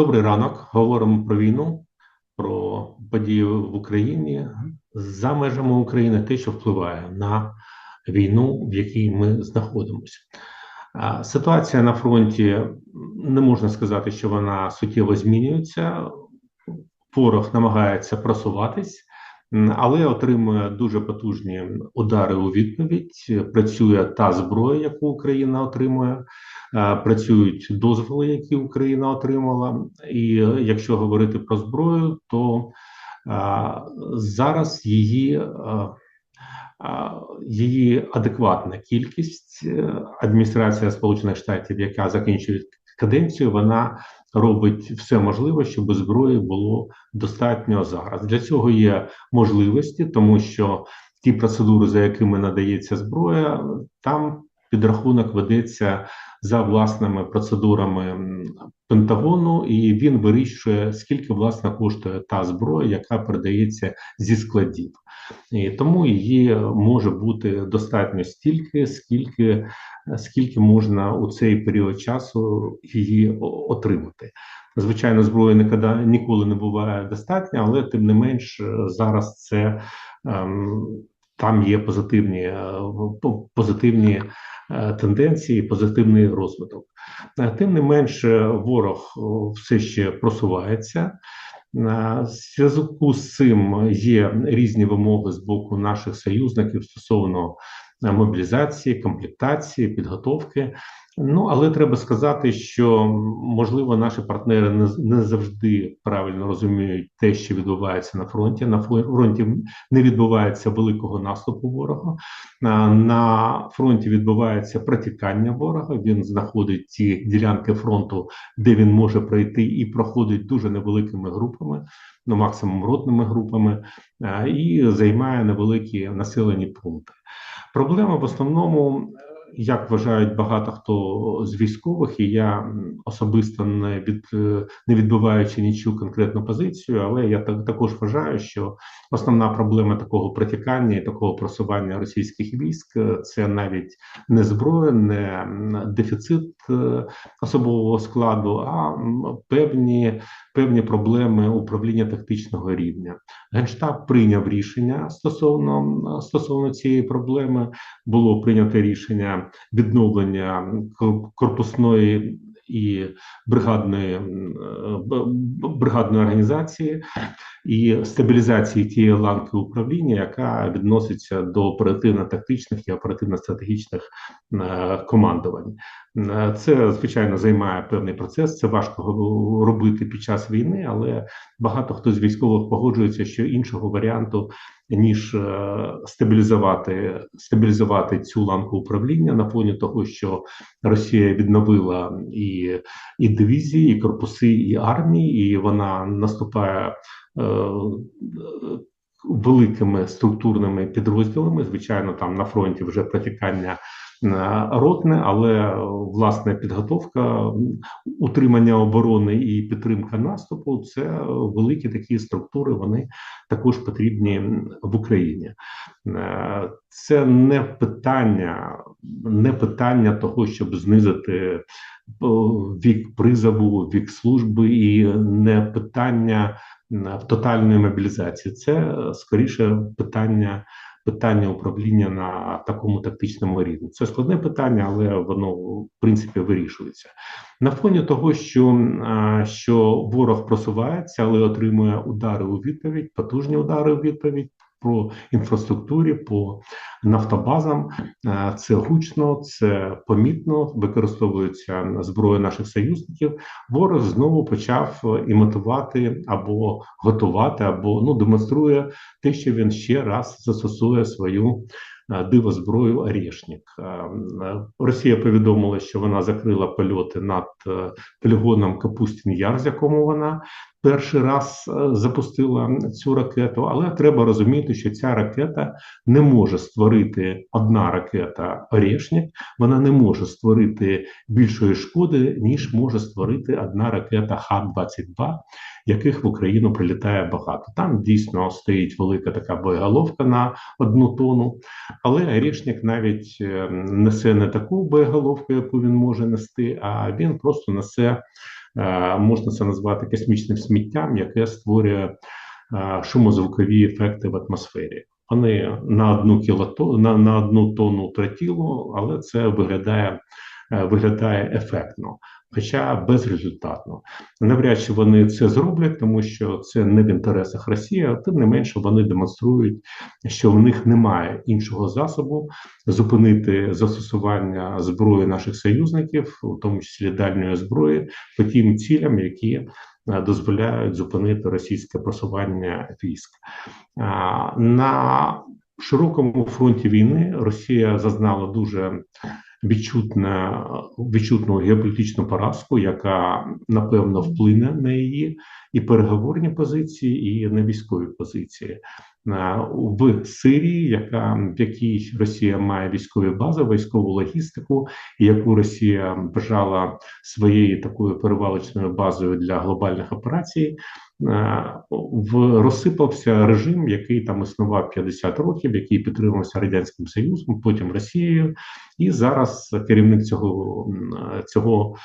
Добрий ранок. Говоримо про війну, про події в Україні за межами України, те, що впливає на війну, в якій ми знаходимося. Ситуація на фронті не можна сказати, що вона суттєво змінюється. Ворог намагається просуватись, але отримує дуже потужні удари у відповідь. Працює та зброя, яку Україна отримує. Е, працюють дозволи, які Україна отримала. І е, якщо говорити про зброю, то е, зараз її її адекватна кількість адміністрація Сполучених Штатів, яка закінчує каденцію, вона робить все можливе, щоб зброї було достатньо зараз. Для цього є можливості, тому що ті процедури, за якими надається зброя, там підрахунок ведеться за власними процедурами Пентагону, і він вирішує, скільки власне коштує та зброя, яка передається зі складів, і тому її може бути достатньо стільки, скільки скільки можна у цей період часу її отримати. Звичайно, зброї ніколи не буває достатньо, але тим не менш зараз це ем, там є позитивні е, позитивні Е, тенденції, позитивний розвиток. Е, тим не менше, ворог все ще просувається. На зв'язку з цим є різні вимоги з боку наших союзників стосовно мобілізації, комплектації, підготовки. Ну але треба сказати, що можливо наші партнери не не завжди правильно розуміють те, що відбувається на фронті. На фронті не відбувається великого наступу ворога. На фронті відбувається протікання ворога. Він знаходить ті ділянки фронту, де він може пройти, і проходить дуже невеликими групами, ну максимум ротними групами, і займає невеликі населені пункти. Проблема в основному як вважають багато хто з військових, і я особисто не від не відбиваючи нічу конкретну позицію, але я так також вважаю, що основна проблема такого протікання і такого просування російських військ це навіть не зброя, не дефіцит е, особового складу, а певні певні проблеми управління тактичного рівня. Генштаб прийняв рішення стосовно стосовно цієї проблеми. Було прийнято рішення відновлення корпусної і бригадної бригадної організації і стабілізації тієї ланки управління, яка відноситься до оперативно-тактичних і оперативно-стратегічних е, командувань. Е, це звичайно займає певний процес. Це важко робити під час війни, але багато хто з військових погоджується, що іншого варіанту ніж е, стабілізувати стабілізувати цю ланку управління на фоні того, що Росія відновила і і дивізії, і корпуси, і армії, і вона наступає е, великими структурними підрозділами. Звичайно, там на фронті вже протікання ротне, але власне підготовка утримання оборони і підтримка наступу це великі такі структури. Вони також потрібні в Україні. Е, це не питання, не питання того, щоб знизити е, вік призову, вік служби, і не питання тотальної мобілізації. Це скоріше питання питання управління на такому тактичному рівні. Це складне питання, але воно в принципі вирішується на фоні того, що що ворог просувається, але отримує удари у відповідь, потужні удари у відповідь по інфраструктурі, по нафтобазам. Е, це гучно, це помітно. Використовується зброя наших союзників. Ворог знову почав імітувати або готувати, або ну демонструє те, що він ще раз застосує свою дивозброю Орешник. Е, Росія повідомила, що вона закрила польоти над е, полігоном Капустін Яр, з якому вона перший раз запустила цю ракету. Але треба розуміти, що ця ракета не може створити одна ракета Орешник, вона не може створити більшої шкоди, ніж може створити одна ракета Х-22 яких в Україну прилітає багато. Там дійсно стоїть велика така боєголовка на одну тону, але Арішник навіть е, несе не таку боєголовку, яку він може нести, а він просто несе е, можна це назвати космічним сміттям, яке створює е, шумозвукові ефекти в атмосфері. Вони на одну кілото на, на одну тонну тротілу, але це виглядає виглядає ефектно, хоча безрезультатно. Навряд чи вони це зроблять, тому що це не в інтересах Росії, а тим не менше вони демонструють, що в них немає іншого засобу зупинити застосування зброї наших союзників, у тому числі дальньої зброї, по тим цілям, які е, дозволяють зупинити російське просування військ. На широкому фронті війни Росія зазнала дуже відчутна, відчутну геополітичну поразку, яка напевно вплине на її і переговорні позиції, і на військові позиції в Сирії, яка в якій Росія має військові бази, військову логістику, яку Росія бажала своєю такою перевалочною базою для глобальних операцій. В розсипався режим, який там існував 50 років, який підтримувався радянським союзом, потім Росією, і зараз керівник цього цього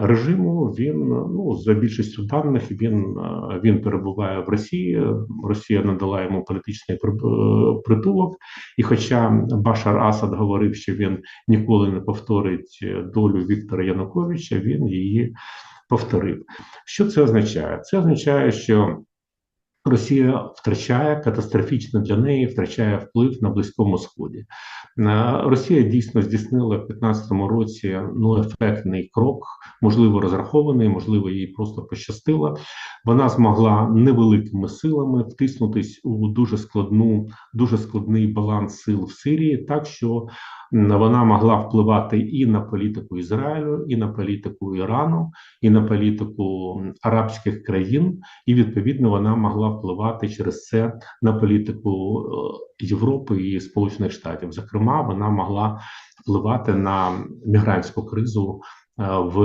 режиму. Він ну за більшістю даних він він перебуває в Росії. Росія надала йому політичний притулок. І, хоча Башар Асад говорив, що він ніколи не повторить долю Віктора Януковича, він її повторив. Що це означає? Це означає, що Росія втрачає катастрофічно для неї, втрачає вплив на близькому сході. Е, Росія дійсно здійснила в 2015 році ну ефектний крок, можливо, розрахований, можливо, їй просто пощастило. Вона змогла невеликими силами втиснутись у дуже складну, дуже складний баланс сил в Сирії, так що вона могла впливати і на політику Ізраїлю, і на політику Ірану, і на політику арабських країн, і відповідно вона могла впливати через це на політику е, Європи і Сполучених Штатів. Зокрема, вона могла впливати на мігрантську кризу. Е, в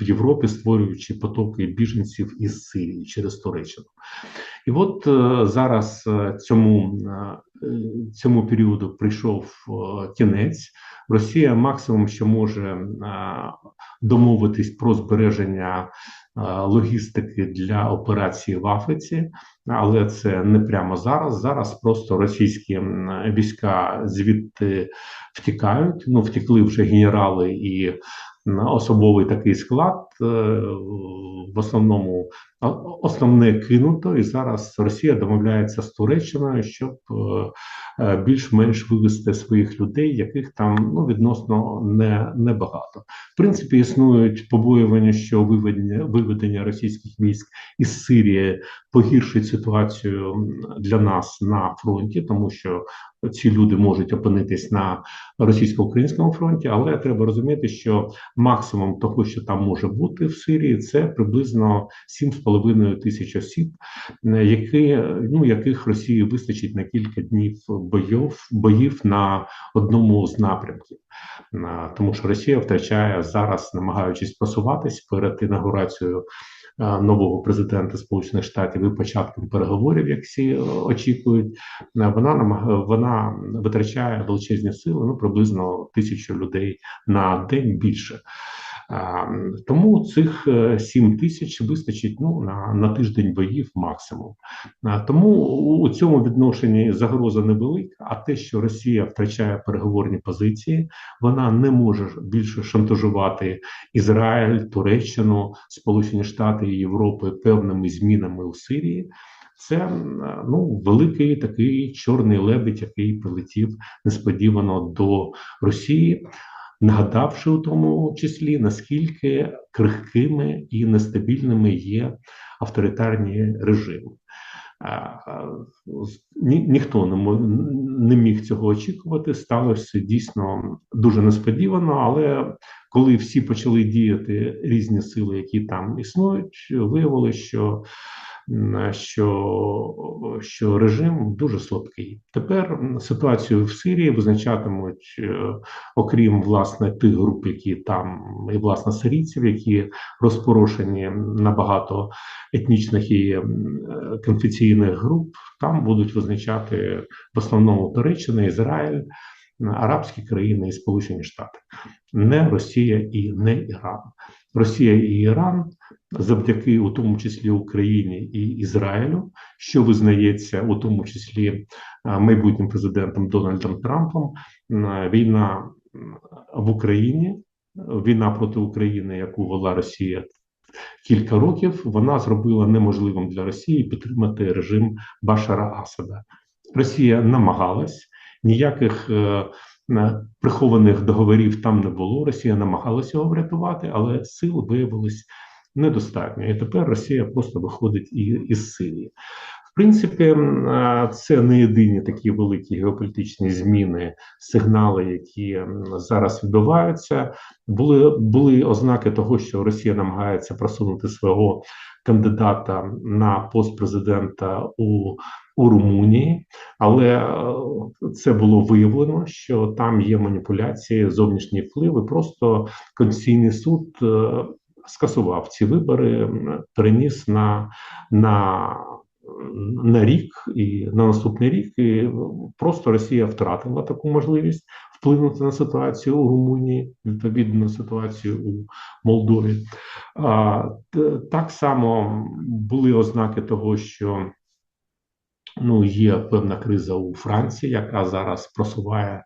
в Європі створюючи потоки біженців із Сирії через Туреччину, і от е, зараз цьому цьому періоду прийшов кінець. Росія максимум, що може домовитись про збереження логістики для операції в Африці, але це не прямо зараз. Зараз просто російські війська звідти втікають. Ну втекли вже генерали і особовий такий склад. Е, в основному основне кинуто, і зараз Росія домовляється з Туреччиною, щоб е, е, більш-менш вивести своїх людей, яких там ну відносно не небагато. В принципі, існують побоювання, що виведення виведення російських військ із Сирії погіршить ситуацію для нас на фронті, тому що ці люди можуть опинитись на російсько-українському фронті, але треба розуміти, що максимум того, що там може бути в Сирії, це приблизно 7,5 тисяч осіб, які ну яких Росії вистачить на кілька днів бойов боїв на одному з напрямків, тому що Росія втрачає зараз, намагаючись просуватись перед інаугурацією Е, нового президента Сполучених Штатів і початком переговорів, як всі е, очікують, е, вона намагає вона витрачає величезні сили, ну приблизно тисячу людей на день більше. Тому цих 7 тисяч вистачить ну на на тиждень боїв максимум. Тому у цьому відношенні загроза невелика. А те, що Росія втрачає переговорні позиції, вона не може більше шантажувати Ізраїль, Туреччину, Сполучені Штати і Європи певними змінами у Сирії. Це ну великий такий чорний лебедь, який прилетів несподівано до Росії нагадавши у тому числі наскільки крихкими і нестабільними є авторитарні режими. Ні, ніхто не не міг цього очікувати. Сталося дійсно дуже несподівано, але коли всі почали діяти різні сили, які там існують, виявилося, що що що режим дуже слабкий. Тепер ситуацію в Сирії визначатимуть, е, окрім власне тих груп, які там і власне сирійців, які розпорошені на багато етнічних і е, конфесійних груп. Там будуть визначати в основному Туреччина, Ізраїль. Арабські країни і Сполучені Штати, не Росія і не Іран. Росія і Іран завдяки у тому числі Україні і Ізраїлю, що визнається у тому числі майбутнім президентом Дональдом Трампом. Війна в Україні, війна проти України, яку вела Росія. Кілька років вона зробила неможливим для Росії підтримати режим Башара Асада. Росія намагалась ніяких е, прихованих договорів там не було. Росія намагалася його врятувати, але сил виявилось недостатньо. І тепер Росія просто виходить із Сирії. Принципі, це не єдині такі великі геополітичні зміни, сигнали, які зараз відбуваються. Були були ознаки того, що Росія намагається просунути свого кандидата на пост президента у у Румунії, але е, це було виявлено, що там є маніпуляції, зовнішні впливи. Просто Конституційний суд е, скасував ці вибори, переніс на на, на рік і на наступний рік. І просто Росія втратила таку можливість вплинути на ситуацію у Румунії, відповідно на ситуацію у Молдові. А, Так само були ознаки того, що ну є певна криза у Франції, яка зараз просуває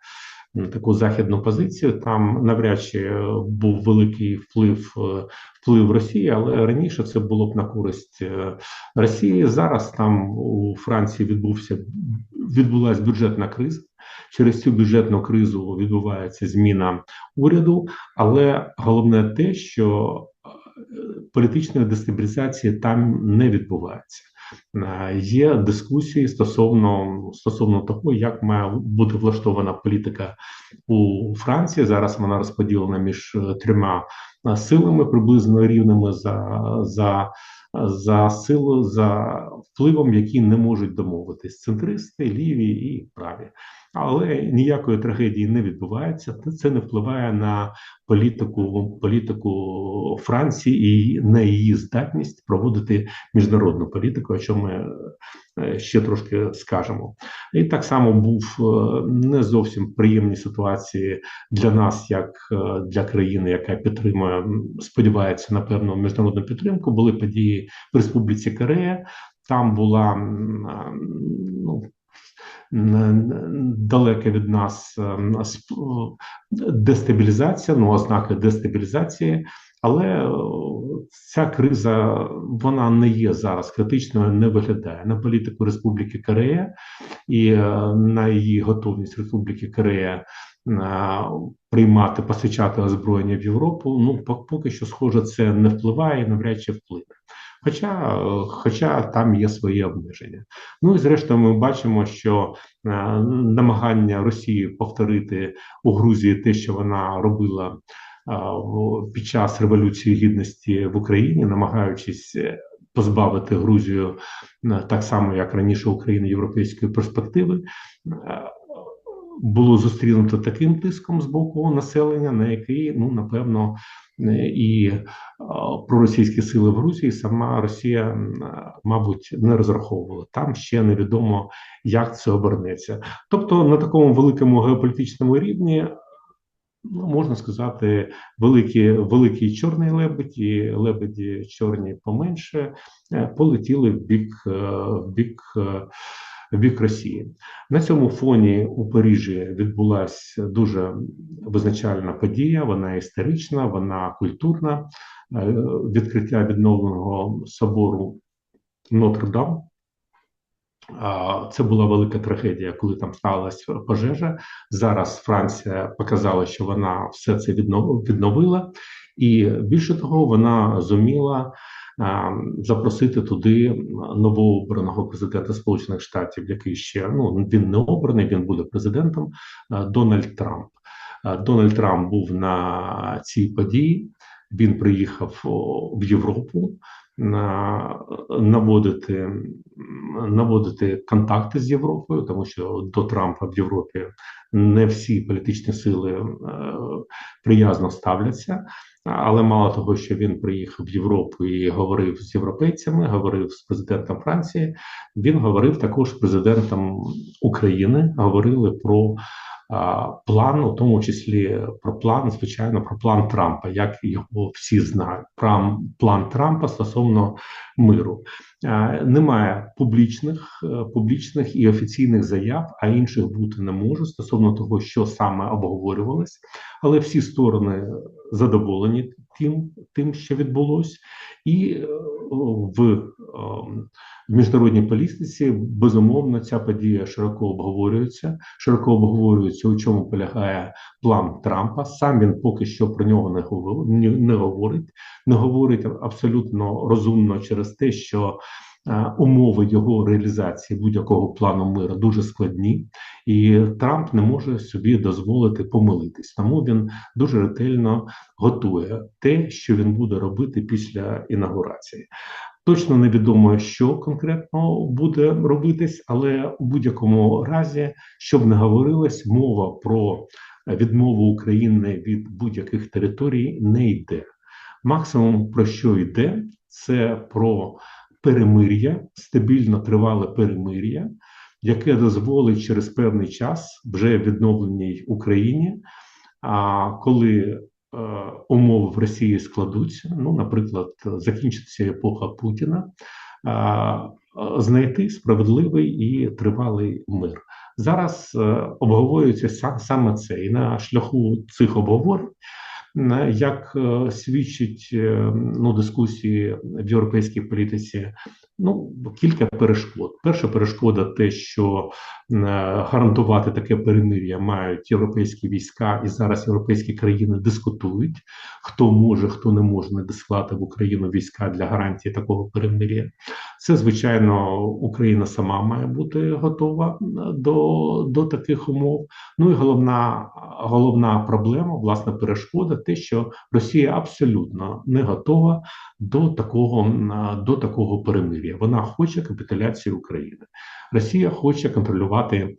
таку західну позицію. Там навряд чи е, був великий вплив е, вплив Росії, але раніше це було б на користь е, Росії. Зараз там у Франції відбувся відбулася бюджетна криза. Через цю бюджетну кризу відбувається зміна уряду, але головне те, що політичної дестабілізації там не відбувається. Е, є дискусії стосовно стосовно того, як має бути влаштована політика у Франції. Зараз вона розподілена між е, трьома е, силами приблизно рівними за за, за силу за впливом, які не можуть домовитись центристи, ліві і праві але ніякої трагедії не відбувається. Це не впливає на політику політику Франції і на її здатність проводити міжнародну політику, о чому ми е, ще трошки скажемо. І так само був е, не зовсім приємні ситуації для нас, як е, для країни, яка підтримує, сподівається на певну міжнародну підтримку. Були події в Республіці Корея. Там була ну, далеке від нас ем, дестабілізація, ну ознаки дестабілізації, але е, ця криза вона не є зараз критичною, не виглядає на політику Республіки Корея і е, на її готовність Республіки Корея. Е, приймати постачати озброєння в Європу, ну поки що, схоже, це не впливає навряд чи вплине. Хоча хоча там є свої обмеження. Ну і зрештою, ми бачимо, що е, намагання Росії повторити у Грузії те, що вона робила е, під час революції гідності в Україні, намагаючись е, позбавити Грузію так само, як раніше Україна європейської перспективи. Було зустрінуто таким тиском з боку населення, на який ну напевно і проросійські сили в Грузії сама Росія, мабуть, не розраховувала. Там ще невідомо, як це обернеться. Тобто на такому великому геополітичному рівні. Ну, можна сказати, великі великий чорний лебедь і лебеді чорні поменше е, полетіли в бік е, в бік е, в бік Росії. На цьому фоні у Парижі відбулася дуже визначальна подія. Вона історична, вона культурна. Е, відкриття відновленого собору Нотр-Дам. Це була велика трагедія, коли там сталася пожежа. Зараз Франція показала, що вона все це відновила, і більше того, вона зуміла запросити туди новообраного президента Сполучених Штатів, який ще ну він не обраний, він буде президентом. Дональд Трамп. Дональд Трамп був на цій події. Він приїхав в Європу наводити наводити контакти з Європою, тому що до Трампа в Європі не всі політичні сили е, приязно ставляться. Але мало того, що він приїхав в Європу і говорив з європейцями, говорив з президентом Франції. Він говорив також з президентом України. Говорили про а, план, у тому числі про план, звичайно, про план Трампа, як його всі знають. План, план Трампа стосовно миру. Немає публічних, е, публічних і офіційних заяв, а інших бути не може стосовно того, що саме обговорювалось, але всі сторони задоволені тим, тим що відбулось, і е, в, е, в міжнародній політиці безумовно ця подія широко обговорюється. Широко обговорюється, у чому полягає план Трампа. Сам він поки що про нього не говорить, не говорить, не говорить абсолютно розумно через те, що е, умови його реалізації будь-якого плану миру дуже складні, і Трамп не може собі дозволити помилитись. Тому він дуже ретельно готує те, що він буде робити після інаугурації. Точно невідомо, що конкретно буде робитись, але у будь-якому разі, щоб не говорилось, мова про відмову України від будь-яких територій не йде. Максимум про що йде, це про перемир'я, стабільно тривале перемир'я, яке дозволить через певний час вже відновленій Україні. А коли умови в Росії складуться, ну, наприклад, закінчиться епоха Путіна, знайти справедливий і тривалий мир. Зараз е, обговорюється са- саме це, і на шляху цих обговорень Е, як е, свідчить е, ну, дискусії в європейській політиці, ну кілька перешкод. Перша перешкода те, що е, гарантувати таке перемир'я мають європейські війська, і зараз європейські країни дискутують, хто може, хто не може надіслати в Україну війська для гарантії такого перемир'я. Це звичайно Україна сама має бути готова е, до, до таких умов. Ну і головна головна проблема, власне, перешкода, те, що Росія абсолютно не готова до такого м, до такого перемир'я. Вона хоче капітуляції України. Росія хоче контролювати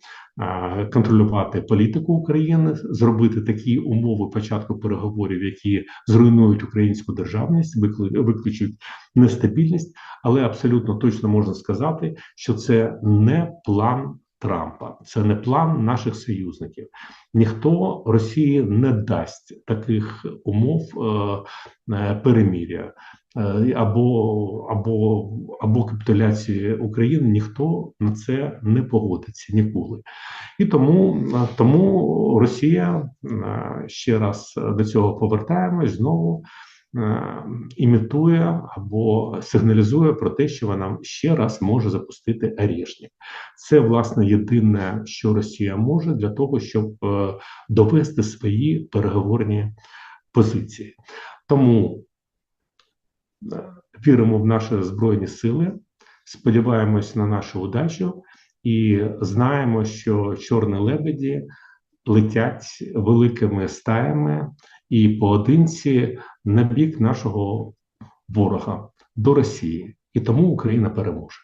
контролювати політику України, зробити такі умови початку переговорів, які зруйнують українську державність, викличуть нестабільність, але абсолютно точно можна сказати, що це не план Трампа, це не план наших союзників. Ніхто Росії не дасть таких умов е, е, переміря е, або, або, або капітуляції України. Ніхто на це не погодиться ніколи. І тому, е, тому Росія е, ще раз до цього повертаємось знову. Е, Імітує або сигналізує про те, що вона ще раз може запустити Арєшнік. Це власне єдине, що Росія може для того, щоб е, довести свої переговорні позиції. Тому е, віримо в наші збройні сили, сподіваємось на нашу удачу і знаємо, що чорні лебеді летять великими стаями і поодинці на бік нашого ворога до Росії, і тому Україна переможе.